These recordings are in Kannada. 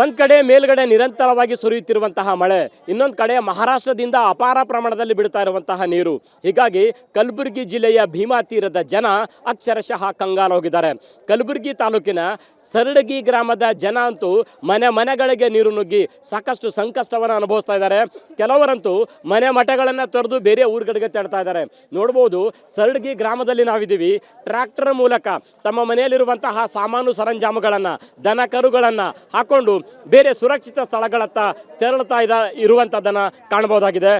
ಒಂದ್ ಕಡೆ ಮೇಲ್ಗಡೆ ನಿರಂತರವಾಗಿ ಸುರಿಯುತ್ತಿರುವಂತಹ ಮಳೆ, ಇನ್ನೊಂದು ಕಡೆ ಮಹಾರಾಷ್ಟ್ರದಿಂದ ಅಪಾರ ಪ್ರಮಾಣದಲ್ಲಿ ಬಿಡ್ತಾ ಇರುವಂತಹ ನೀರು. ಹೀಗಾಗಿ ಕಲಬುರಗಿ ಜಿಲ್ಲೆಯ ಭೀಮಾ ತೀರದ ಜನ ಅಕ್ಷರಶಃ ಕಂಗಾಲ ಹೋಗಿದ್ದಾರೆ ಕಲಬುರಗಿ ತಾಲೂಕಿನ ಸರಡಗಿ ಗ್ರಾಮದ ಜನ ಅಂತೂ ಮನೆ ಮನೆಗಳಿಗೆ ನೀರು ನುಗ್ಗಿ ಸಾಕಷ್ಟು ಸಂಕಷ್ಟವನ್ನು ಅನುಭವಿಸ್ತಾ ಇದ್ದಾರೆ. ಕೆಲವರಂತೂ ಮನೆ ಮಠಗಳನ್ನು ತೊರೆದು ಬೇರೆ ಊರುಗಳಿಗೆ ತೆರಳ್ತಾ ಇದ್ದಾರೆ. ನೋಡ್ಬೋದು, ಸರಡಗಿ ಗ್ರಾಮದಲ್ಲಿ ನಾವಿದ್ದೀವಿ. ಟ್ರ್ಯಾಕ್ಟರ್ ಮೂಲಕ ತಮ್ಮ ಮನೆಯಲ್ಲಿರುವಂತಹ ಸಾಮಾನು ಸರಂಜಾಮುಗಳನ್ನು, ದನ ಕರುಗಳನ್ನು ಹಾಕೊಂಡು ಬೇರೆ ಸುರಕ್ಷಿತ ಸ್ಥಳಗಳತ್ತ ತೆರಳುತ್ತಾ ಇದ ಇರುವಂಥದ್ದನ್ನು ಕಾಣಬಹುದಾಗಿದೆ.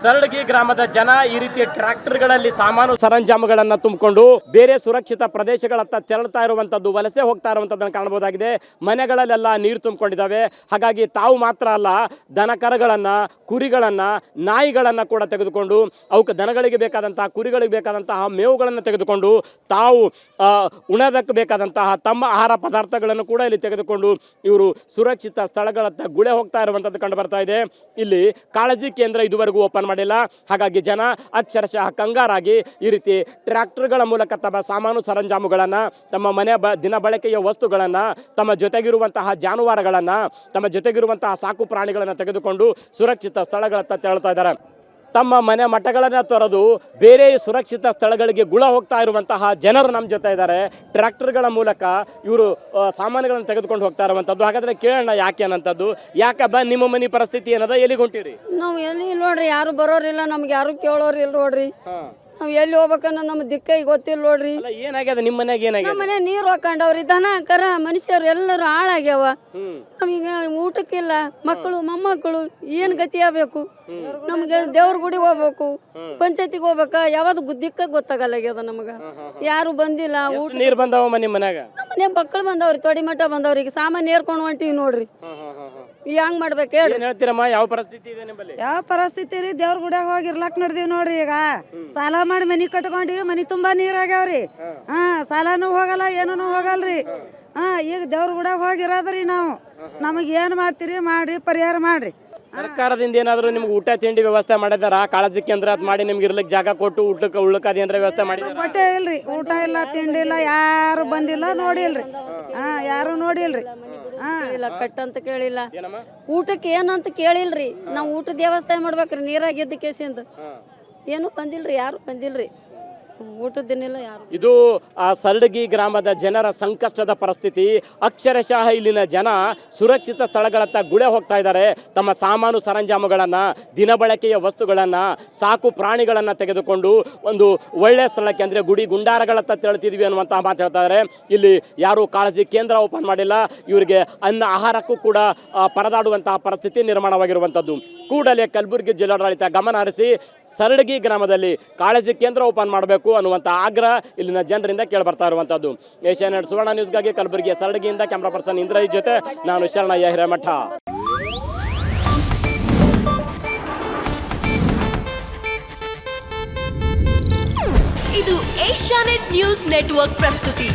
ಸರಳಗಿ ಗ್ರಾಮದ ಜನ ಈ ರೀತಿ ಟ್ರ್ಯಾಕ್ಟರ್ಗಳಲ್ಲಿ ಸಾಮಾನು ಸರಂಜಾಮುಗಳನ್ನು ತುಂಬಿಕೊಂಡು ಬೇರೆ ಸುರಕ್ಷಿತ ಪ್ರದೇಶಗಳತ್ತ ತೆರಳ್ತಾ ಇರುವಂತದ್ದು, ವಲಸೆ ಹೋಗ್ತಾ ಇರುವಂತದ್ದನ್ನು ಕಾಣಬಹುದಾಗಿದೆ. ಮನೆಗಳಲ್ಲೆಲ್ಲ ನೀರು ತುಂಬಿಕೊಂಡಿದ್ದಾವೆ. ಹಾಗಾಗಿ ತಾವು ಮಾತ್ರ ಅಲ್ಲ, ದನ ಕುರಿಗಳನ್ನು, ಕುರಿಗಳನ್ನ, ನಾಯಿಗಳನ್ನ ಕೂಡ ತೆಗೆದುಕೊಂಡು, ಅವಕ್ಕೆ ದನಗಳಿಗೆ ಬೇಕಾದಂತಹ ಕುರಿಗಳಿಗೆ ಬೇಕಾದಂತಹ ಮೇವುಗಳನ್ನು ತೆಗೆದುಕೊಂಡು, ತಾವು ಉಣದಕ್ಕೆ ಬೇಕಾದಂತಹ ತಮ್ಮ ಆಹಾರ ಪದಾರ್ಥಗಳನ್ನು ಕೂಡ ಇಲ್ಲಿ ತೆಗೆದುಕೊಂಡು ಇವರು ಸುರಕ್ಷಿತ ಸ್ಥಳಗಳತ್ತ ಗುಳೆ ಹೋಗ್ತಾ ಇರುವಂಥದ್ದು ಕಂಡು ಬರ್ತಾ ಇದೆ. ಇಲ್ಲಿ ಕಾಳಜಿ ಕೇಂದ್ರ ಇದುವರೆಗೂ ಓಪನ್ ಮಾಡಿಲ್ಲ. ಹಾಗಾಗಿ ಜನ ಅಕ್ಷರಶಃ ಕಂಗಾರಾಗಿ ಈ ರೀತಿ ಟ್ರ್ಯಾಕ್ಟರ್ಗಳ ಮೂಲಕ ತಮ್ಮ ಸಾಮಾನು ಸರಂಜಾಮುಗಳನ್ನು, ತಮ್ಮ ಮನೆ ಬ, ದಿನ ಬಳಕೆಯ ವಸ್ತುಗಳನ್ನು, ತಮ್ಮ ಜೊತೆಗಿರುವಂತಹ ಜಾನುವಾರುಗಳನ್ನು, ತಮ್ಮ ಜೊತೆಗಿರುವಂತಹ ಸಾಕು ಪ್ರಾಣಿಗಳನ್ನು ತೆಗೆದುಕೊಂಡು ಸುರಕ್ಷಿತ ಸ್ಥಳಗಳತ್ತ ತೆರಳ್ತಾ ಇದ್ದಾರೆ. ತಮ್ಮ ಮನೆ ಮಠಗಳನ್ನು ತೊರೆದು ಬೇರೆ ಸುರಕ್ಷಿತ ಸ್ಥಳಗಳಿಗೆ ಗುಳ ಹೋಗ್ತಾ ಇರುವಂತಹ ಜನರು ನಮ್ಮ ಜೊತೆ ಇದ್ದಾರೆ. ಟ್ರ್ಯಾಕ್ಟರ್ಗಳ ಮೂಲಕ ಇವರು ಸಾಮಾನುಗಳನ್ನು ತೆಗೆದುಕೊಂಡು ಹೋಗ್ತಾ ಇರುವಂಥದ್ದು. ಹಾಗಾದ್ರೆ ಕೇಳೋಣ ಯಾಕೆ ಅನ್ನಂಥದ್ದು. ಯಾಕಬ್ಬ ನಿಮ್ಮ ಮನೆ ಪರಿಸ್ಥಿತಿ ಏನದ? ಎಲ್ಲಿಗೆ ಹೊಂಟಿರಿ? ನಾವು ಎಲ್ಲಿ ನೋಡ್ರಿ ಯಾರು ಬರೋರಿಲ್ಲ ನಮ್ಗೆ ಯಾರು ಕೇಳೋರಿಲ್ಲ ನೋಡ್ರಿ. ಹಾಂ. ನಾವು ಎಲ್ಲಿ ಹೋಗ್ಬೇಕನ್ನ ನಮ್ಮ ದಿಕ್ಕ ಈಗ ಗೊತ್ತಿಲ್ಲ ನೋಡ್ರಿ. ಅಲ್ಲ ಏನಾಗ್ಯದ? ನಿಮ್ಮ ಮನೆಗೆ ಏನಾಗ್ಯದ? ನಮ್ಮ ಮನೆ ನೀರು ಹಾಕೊಂಡವ್ರಿ ದನ ಕರ ಮನುಷ್ಯರು ಎಲ್ಲರೂ ಹಾಳಾಗ್ಯಾವ. ಹ್ಮ್. ನಮೀಗ ಊಟಕ್ಕಿಲ್ಲ ಮಕ್ಕಳು ಮೊಮ್ಮಕ್ಕಳು ಏನ್ ಗತಿ ಆಗ್ಬೇಕು? ನಮ್ಗೆ ದೇವ್ರ ಗುಡಿಗೆ ಹೋಗ್ಬೇಕು ಪಂಚಾಯತಿಗೆ ಹೋಗ್ಬೇಕಾ? ಯಾವ್ದು ದಿಕ್ಕ ಗೊತ್ತಾಗಲ್ಲಾಗ್ಯದ ನಮಗ. ಯಾರು ಬಂದಿಲ್ಲ ಊಟ ನೀರು ಬಂದಾವ ನಿಮ್ಮ ಮನ್ಯಾಗ? ಮನೆ ಮಕ್ಕಳು ಬಂದವ್ರಿ ತೊಡಿ ಮಠ ಬಂದವ್ರಿ. ಈಗ ಸಾಮಾನು ಏರ್ಕೊಂಡು ಹೊಂಟಿವಿ ನೋಡ್ರಿ. ಹಾಂ ಹಾಂ ಹಾಂ ಹಾಂ ಈ ಹಂಗ್ ಮಾಡ್ಬೇಕು ಹೇಳ್ರಿ. ಏನು ಹೇಳ್ತೀರಮ್ಮ ಯಾವ ಪರಿಸ್ಥಿತಿ ಇದೆ ನಿಮ್ಮಲ್ಲಿ? ಯಾವ ಪರಿಸ್ಥಿತಿ ರೀ? ದೇವ್ರ ಗುಡಿಯಾಗ ಹೋಗಿರ್ಲಕ್ ನಡ್ದೀವಿ ನೋಡ್ರಿ ಈಗ. ಸಾಲ ಮಾಡಿ ಮನಿ ಕಟ್ಕೊಂಡಿವಿ ಮನಿ ತುಂಬಾ ನೀರ್ ಆಗ್ಯಾವ್ರಿ. ಹಾ. ಸಾಲನೂ ಹೋಗಲ್ಲ ಏನೂ ಹೋಗಲ್ರಿ. ಹಾ. ಈಗ ದೇವ್ರ ಗುಡಿಯಾಗ ಹೋಗಿರೋದ್ರಿ ನಾವು. ನಮಗೆ ಏನು ಮಾಡ್ತೀರಿ? ಮಾಡ್ರಿ ಪರಿಹಾರ ಮಾಡ್ರಿ. ಸರ್ಕಾರದಿಂದ ಏನಾದರೂ ನಿಮ್ಗೆ ಊಟ ತಿಂಡಿ ವ್ಯವಸ್ಥೆ ಮಾಡಿದಾರ? ಕಾಳಜಿ ಕೇಂದ್ರ ಅದು ಮಾಡಿ ನಿಮ್ಗೆ ಇರ್ಲಿಕ್ಕೆ ಜಾಗ ಕೊಟ್ಟು ಊಟಕ್ಕೆ ಉಳ್ಳಕ್ಕೆ ಅದೇನಾರ ವ್ಯವಸ್ಥೆ ಮಾಡಿದಾರ? ಬಟ್ಟೆ ಇಲ್ರಿ. ಊಟ ಇಲ್ಲ ತಿಂಡಿ ಇಲ್ಲ ಯಾರು ಬಂದಿಲ್ಲ ನೋಡಿಲ್ರಿ. ಹಾ ಯಾರು ನೋಡಿಲ್ರಿ. ಹಾ. ಇಲ್ಲ ಕಟ್ಟಂತ ಕೇಳಿಲ್ಲ. ಏನಮ್ಮ? ಊಟಕ್ಕೆ ಏನಂತ ಕೇಳಿಲ್ರಿ. ನಾವು ಊಟದ ವ್ಯವಸ್ಥೆ ಮಾಡ್ಬೇಕ್ರಿ ನೀರಾಗಿದ್ದ ಕೇಸಿಂದ. ಏನು ಬಂದಿಲ್ರಿ ಯಾರು ಬಂದಿಲ್ರಿ. ಯಾರು ಇದು ಆ ಸರಡಗಿ ಗ್ರಾಮದ ಜನರ ಸಂಕಷ್ಟದ ಪರಿಸ್ಥಿತಿ. ಅಕ್ಷರಶಃ ಇಲ್ಲಿನ ಜನ ಸುರಕ್ಷಿತ ಸ್ಥಳಗಳತ್ತ ಗುಳೆ ಹೋಗ್ತಾ ಇದ್ದಾರೆ. ತಮ್ಮ ಸಾಮಾನು ಸರಂಜಾಮುಗಳನ್ನು ದಿನಬಳಕೆಯ ವಸ್ತುಗಳನ್ನು, ಸಾಕು ಪ್ರಾಣಿಗಳನ್ನು ತೆಗೆದುಕೊಂಡು ಒಂದು ಒಳ್ಳೆಯ ಸ್ಥಳಕ್ಕೆ ಅಂದರೆ ಗುಡಿ ಗುಂಡಾರಗಳತ್ತ ತೆರಳ್ತಿದ್ವಿ ಅನ್ನುವಂತಹ ಮಾತು ಹೇಳ್ತಾ ಇದ್ದಾರೆ. ಇಲ್ಲಿ ಯಾರು ಕಾಳಜಿ ಕೇಂದ್ರ ಓಪನ್ ಮಾಡಿಲ್ಲ. ಇವರಿಗೆ ಅನ್ನ ಆಹಾರಕ್ಕೂ ಕೂಡ ಪರದಾಡುವಂತಹ ಪರಿಸ್ಥಿತಿ ನಿರ್ಮಾಣವಾಗಿರುವಂಥದ್ದು. ಕೂಡಲೇ ಕಲಬುರಗಿ ಜಿಲ್ಲಾಡಳಿತ ಗಮನ ಹರಿಸಿ, ಸರಡಗಿ ಗ್ರಾಮದಲ್ಲಿ ಕಾಳಜಿ ಕೇಂದ್ರ ಓಪನ್ ಮಾಡಬೇಕು. ಅನ್ನುವಂಥ ಆಗ್ರಹ ಇಲ್ಲಿನ ಜನರಿಂದ ಕೇಳಿಬರ್ತಾ ಇರುವಂಥದ್ದು. ಏಷ್ಯಾನೆಟ್ ಸುವರ್ಣ ನ್ಯೂಸ್ಗಾಗಿ ಕಲಬುರಗಿಯ ಸರಡಗಿಯಿಂದ ಕ್ಯಾಮ್ರಾ ಪರ್ಸನ್ ಇಂದ್ರಜ್ ಜೊತೆ ನಾನು ಶರಣಯ್ಯ ಹಿರೇಮಠ ಇದು ಏಷ್ಯಾನೆಟ್ ನ್ಯೂಸ್ ನೆಟ್ವರ್ಕ್ ಪ್ರಸ್ತುತಿ.